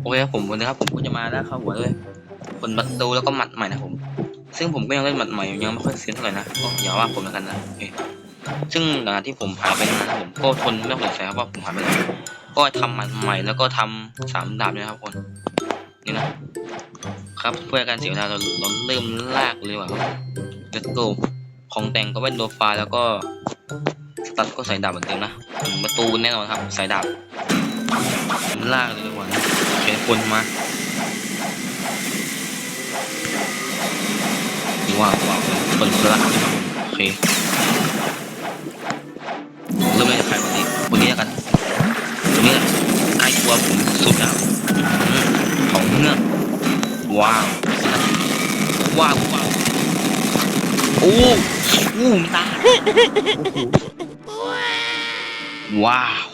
โอเคครับผมวันนี้ครับผมก็จะมาแล้วเข้าหัวด้วยคนประตูแล้วก็หมัดใหม่นะผม ซึ่งผมก็ยังเล่นหมัดใหม่ยังไม่ค่อยเซียนเท่าไหร่นะก็อย่าว่าผมแล้วกันนะซึ่งหลังจากที่ผมหาไปนานนะครับผมก็ทนไม่ไหวใจครับว่าผมหาไปไหนก็ทำหมัดใหม่แล้วก็ทำสามดาบด้วยนะครับคนนี่นะครับเพื่อการเสียเวลาเราเราเริ่มลากเลยว่าครับ let's go ของแต่งก็เป็นโดฟาแล้วก็สตัดก็ใส่ดาบเหมือนเดิมนะประตูแน่นอนครับใส่ดาบ ลากเลยดีกว่านะโอเคคนมาว้าวว้าวเปิดพลังเลยครับโอเคเริ่มเลยใครวันนี้วันนี้แล้วกันวันนี้ใกล้ตัวผมสุดแล้วอื้อหือของเนื้อว้าวว้าวว้าวโอ้โหมีตาว้าว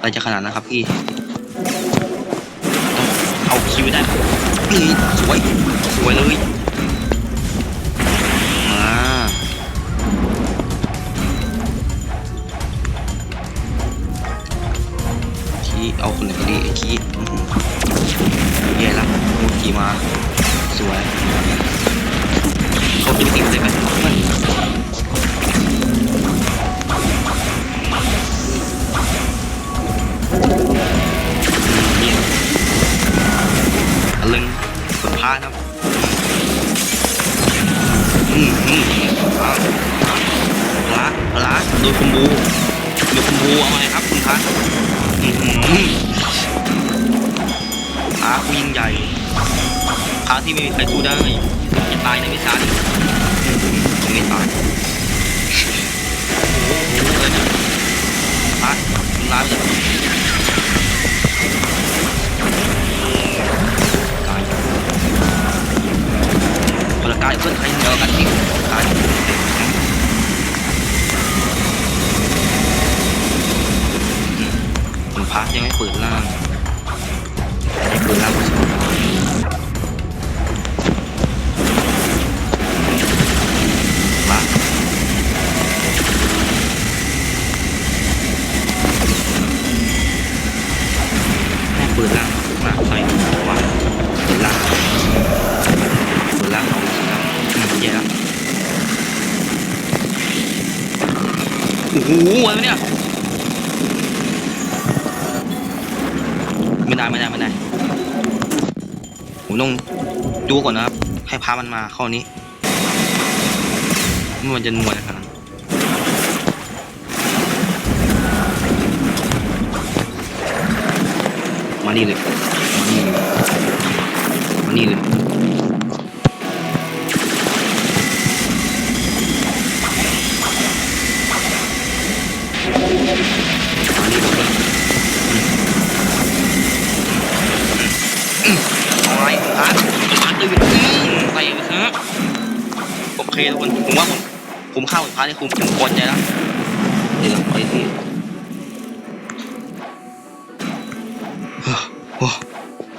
อะไรจะขนาดนั้นครับพี่ เอาคิวได้นี่สวย สวยเลย มาขี้เอาคนไหนก็ดีไอ้ขี้อื้อหือแย่ละโมกี้มา สวย เขากินติ่มเลยไหมมัน สุดท้านะครับอืมอืมเอาละละโดยคุมบูโดยคุมบูเอาไงครับคุณพันอืมอืมอาผู้ยิ่งใหญ่ท้าที่ไม่มีใครสู้ได้จะตายในวิชานี้ไม่ตายโอ้โหเลยนะพระคุณลาไปเลย ดูก่อนนะครับ ให้พามันมาเข้านี้ไม่มันจะนวลขนาดมานี่เลย มานี่เลยมานี่เลย ทุกคนผมว่าผมผมเข้าอีกพาร์ทนี้ผมผมพอใจแล้วเดี๋ยวไปที่โอ้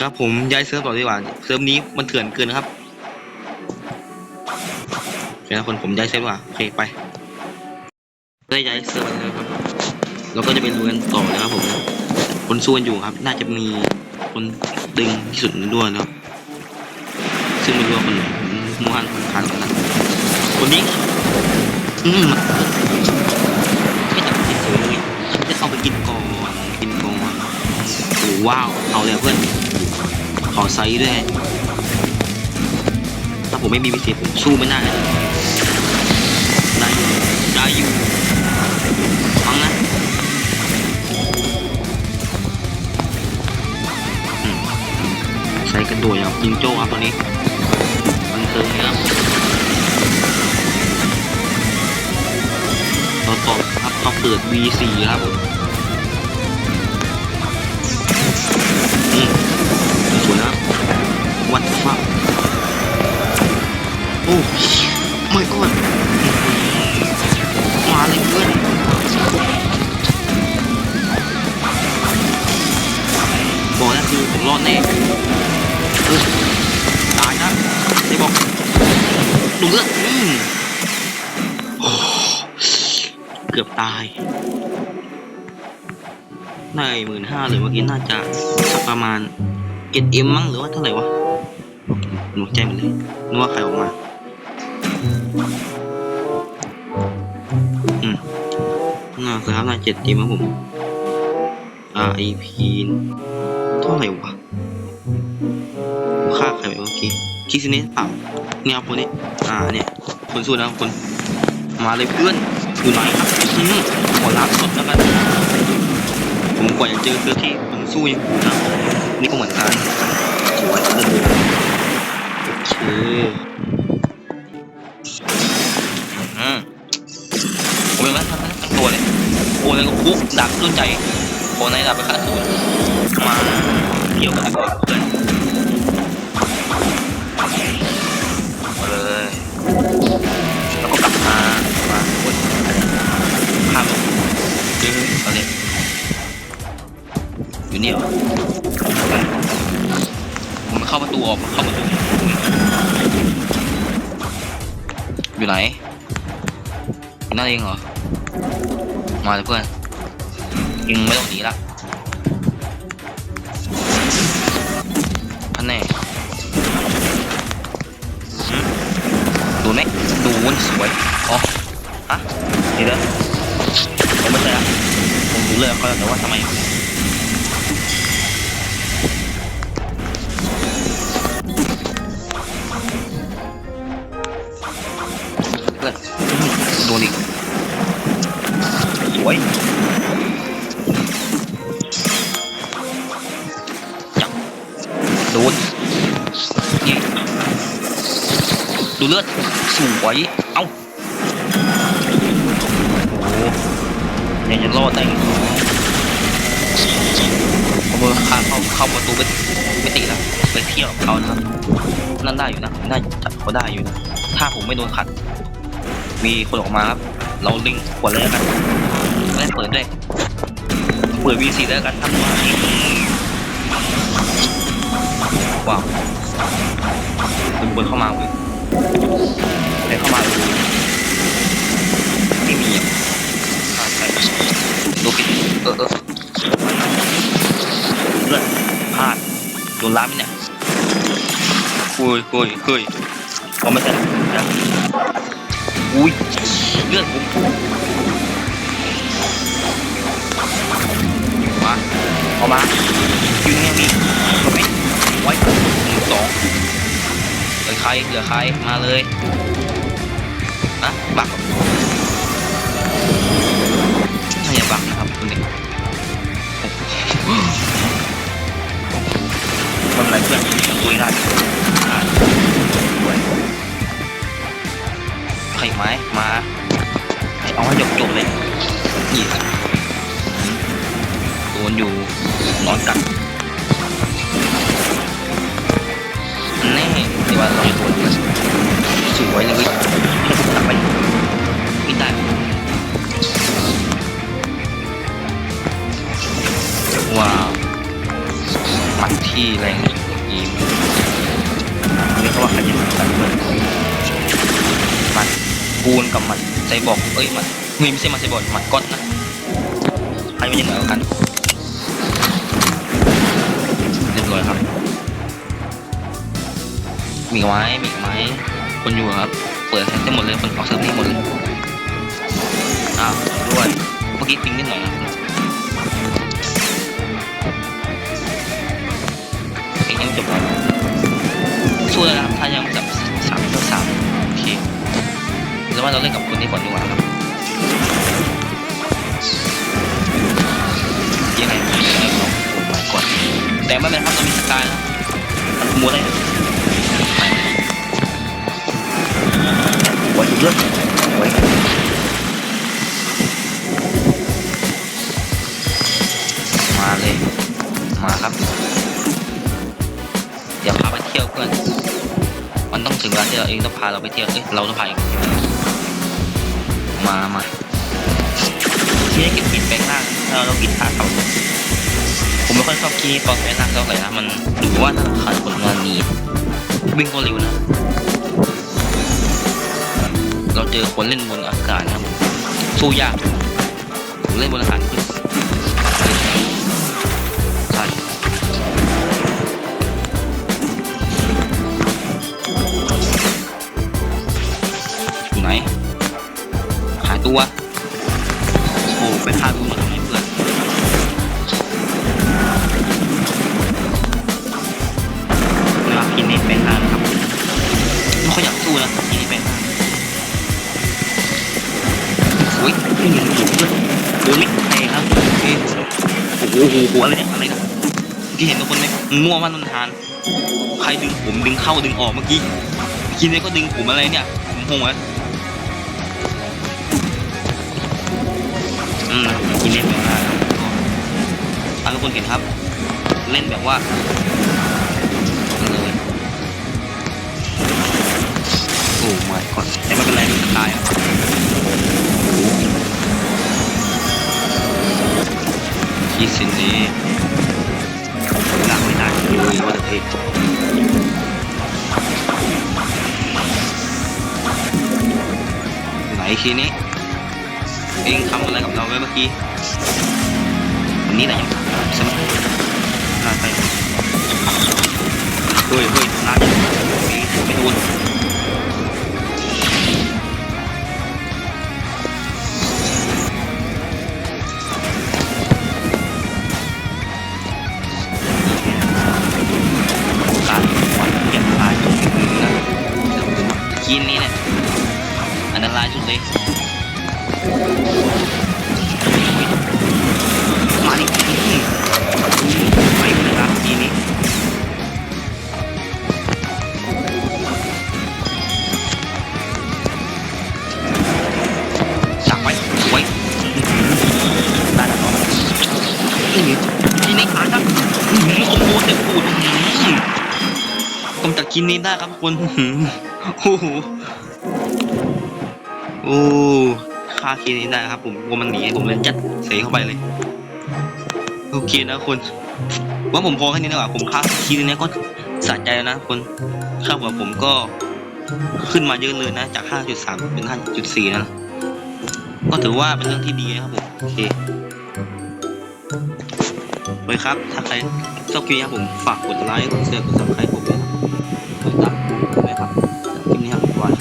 ครับผมย้ายเซิร์ฟต่อดีกว่าเซิร์ฟนี้มันเถื่อนเกินนะครับโอเคนะคนผมย้ายเซิร์ฟดีกว่าโอเคไปได้ย้ายเซิร์ฟแล้วครับเราก็จะไปดูกันต่อนะครับผมคนสู้กันอยู่ครับ น่าจะมีคนดึงที่สุดในด้วยนะครับซึ่งไม่รู้ว่าคนไหนผมมูฮันคนคันกันนะ คนนี้ อืมไม่จับติดเฉยเลยจะเอาไปกินก่อนกินก่อนโอ้ว้าวเอาเลยเพื่อน ขอไซส์ด้วย ถ้าผมไม่มีวิเศษผมสู้ไม่ได้ได้อยู่ได้อยู่ฟังนะใส่กระโดดอย่างจิงโจ้ครับตอนนี้มันเติมนะ ครับเราตบครับเขาเปิด V4 ครับอืมสวยนะวัดฟ้าโอ้ไม่ก็มาเลยเพื่อนบอกแล้วคือผมรอดแน่ตายนะได้บอกดูเลือดอืม เกือบตายได้หมื่นห้าเลยเมื่อกี้น่าจะสักประมาณเจ็ดเอ็มมั้งหรือว่าเท่าไหร่วะหนูใจหมดเลยนึกว่าใครออกมาอืมน่าสครับน่าเจ็ดเอ็มครับผม REP เท่าไหร่วะค่าใครไปเมื่อกี้คิซิเนสเปล่าเนี่ยครับคนนี้อ่าเนี่ยคนสู้นะคนมาเลยเพื่อน อยู่ไหนครับอืมขอรับสดแล้วกันผมกว่าจะเจอเสื้อที่ผมสู้ยังอยู่นะนี่ก็เหมือนกันสวยเลยโอเคอืมผมเป็นว่าทั้งทั้งตัวเลยโอ้ยก็ปุ๊บดักรุ่นใจโอ้ในดับไปค่าศูนย์มาเกี่ยวกันก่อนเพื่อนมาเลย อยู่เนี่ยเหรอผมเข้าประตูออกเข้าประตูอยู่ไหนอยู่นั่นเองเหรอ มาเลยเพื่อนยิงไม่ต้องหนีละพันแน่ดูไหมดูวนสวยอ๋อฮะเดี๋ยวเดี๋ยวผมไม่ใช่ละผมดูเลยเขาแต่ว่าทำไม ยังจะรอดได้อีกเหรอผมว่าเข้าเข้าเข้าประตูไปไม่ติดแล้วไปเที่ยวกับเขานะครับนั่นได้อยู่นะน่าจะจัดเขาได้อยู่นะถ้าผมไม่โดนขัด มีคนออกมาครับ เราลิงขวดเลยแล้วกันไม่ได้เปิดด้วยเปิด V4 แล้วกันทำมาว้าวเป็นคนเข้ามาเว้ยใครเข้ามาเลยไม่มีอะ ดูผิดเออเออเลือดพลาดโดนล้ามเนี่ยคุยคุยคุยเขาไม่ใช่นะอุ้ยเลือดผมมาเอามายิงเนี่ยมีทำไมไว้หนึ่งสองเหลือใครเหลือใครมาเลยนะบัก ทำไรเพื่อนคุยได้ใครไหมมาเอาให้จบจบเลยนี่โดนอยู่นอนกัดแน่เดี๋ยวว่าเราโดนสวยเลยเว้ยให้ผมตักไปไม่ได้ว้าว มัดที่แรงอีมเรียกว่าขยันกันเหมือนมัดปูนกับหมัดไซบอร์กเอ้ยหมัดเฮ้ยไม่ใช่หมัดไซบอร์กหมัดก้อนนะใครไม่ยังเหนือนกันเรียบร้อยครับ มีไหมมีไหมคนอยู่ครับ เปิดให้หมดเลยคนออกเซิร์ฟนี่หมดเลยอ้าวด้วยเมื่อกี้ปิงนิดหน่อย จบแล้วสู้เลยนะครับถ้ายังจับสามต่อสามโอเคหรือว่าเราเล่นกับคนนี้ก่อนดีกว่าครับยังไงผมจะเล่นกับผมไปก่อนแต่ไม่เป็นไรครับเรามีสกายนะมันมยได้ไว้เลือดไว้มาเลย มาครับ เวลาที่เราเองต้องพาเราไปเที่ยวเอ้ยเราต้องพาเองมามาที่ยเก็บกินแปลงร่างถ้าเรากินท่าเขาผมไม่ค่อยชอบคีตอนแปลงร่างเท่าไหร่นะมันหรือว่าถ้าขาดคนมานนี้วิ่งก็เร็วนะ เราเจอคนเล่นบนอากาศนะสู้ยากผมเล่นบนอากาศคือ ตัว โอ้ไปฆ่าตัวมาทำให้เพื่อนนะครับกินนี่เป็นห้านะครับไม่ค่อยอยากสู้นะกินนี่เป็นห้าโอ้ยไม่เห็นหนูเลยโอ้ยไม่ใครครับโอ้โหโอ้โหอะไรเนี่ยอะไรนะที่เห็นทุกคนไหมมั่วมากนนทาน ใครดึงผมดึงเข้าดึงออกเมื่อกี้กินนี่ก็ดึงผมอะไรเนี่ยผมงงแล้ อืมกินเล่นแบบว่าถ้าทุกคนเห็นครับ เล่นแบบว่าเลยโอ้ my god แต่ไม่เป็นไรมันจะตายครับคิดสินี้หลังไม่ได้เลยว่าแต่เพชไหนทีนี้ เองทำอะไรกับเราไว้เมื่อกี้วันนี้แหละยังใช่ไหมน่าใช่เฮ้ยเฮ้ยน่าจะมีไม่โดน กินนี้ได้ครับคุณโอ้โหโอ้ค่ากินนี้ได้ครับ ผมกลัวมันหนีผมเลยยัดเสเข้าไปเลย โอเคนะคุณว่าผมพอแค่นี้ดีกว่าผมค่าคีนี้ก็สะใจแล้วนะคุณค่าหัวผมก็ขึ้นมาเยอะเลยนะ จาก 5.3 เป็น 5.4 นะ ก็ถือว่าเป็นเรื่องที่ดีนะครับผม โอเคเลยครับ ถ้าใครชอบคลิปนี้ครับผม ฝากกดไลค์ กดแชร์ กดซับสไครต์ผม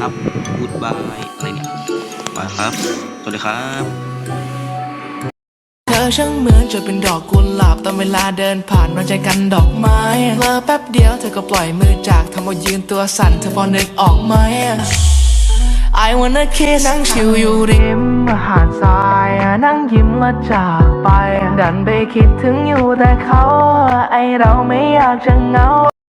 ครับบายครับกูดบายอะไรเนี่ยบายครับ สวัสดีครับเธอช่างเหมือนจะเป็นดอกกุหลาบตอนเวลาเดินผ่านมาใจกันดอกไม้เพลอแป๊บเดียวเธอก็ปล่อยมือจากทำเอายืนตัวสั่นเธอพอนึกออกไหม I wanna kiss นั่งชิวอยู่ริมหาดทรายนั่งยิ้มและจากไป ดันไปคิดถึงอยู่แต่เขา ไอเราไม่อยากจะเหงา